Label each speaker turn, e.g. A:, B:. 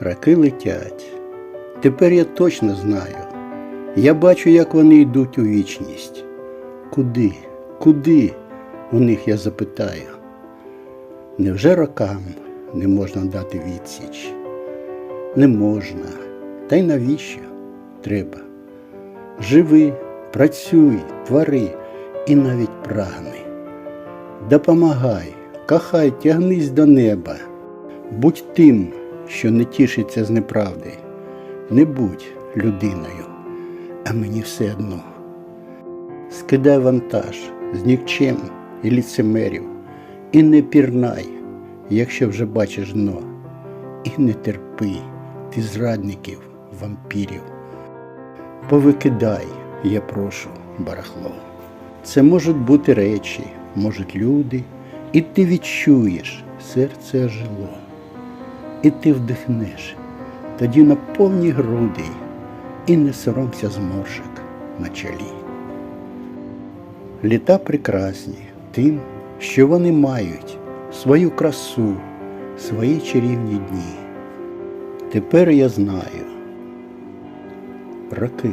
A: Раки летять. Тепер я точно знаю. Я бачу, як вони йдуть у вічність. Куди? Куди? У них я запитаю. Невже рокам не можна дати відсіч? Не можна. Та й навіщо? Треба. Живи, працюй, твори і навіть прагни. Допомагай, кохай, тягнись до неба. Будь тим, що не тішиться з неправди. Не будь людиною, а мені все одно. Скидай вантаж з нікчем і ліцемерів, і не пірнай, якщо вже бачиш дно. І не терпи ти зрадників, вампірів. Повикидай, я прошу, барахло. Це можуть бути речі, можуть люди, і ти відчуєш, серце ожило. І ти вдихнеш, тоді на повні груди, і не соромся зморшок на чолі. Літа прекрасні тим, що вони мають свою красу, свої чарівні дні. Тепер я знаю, роки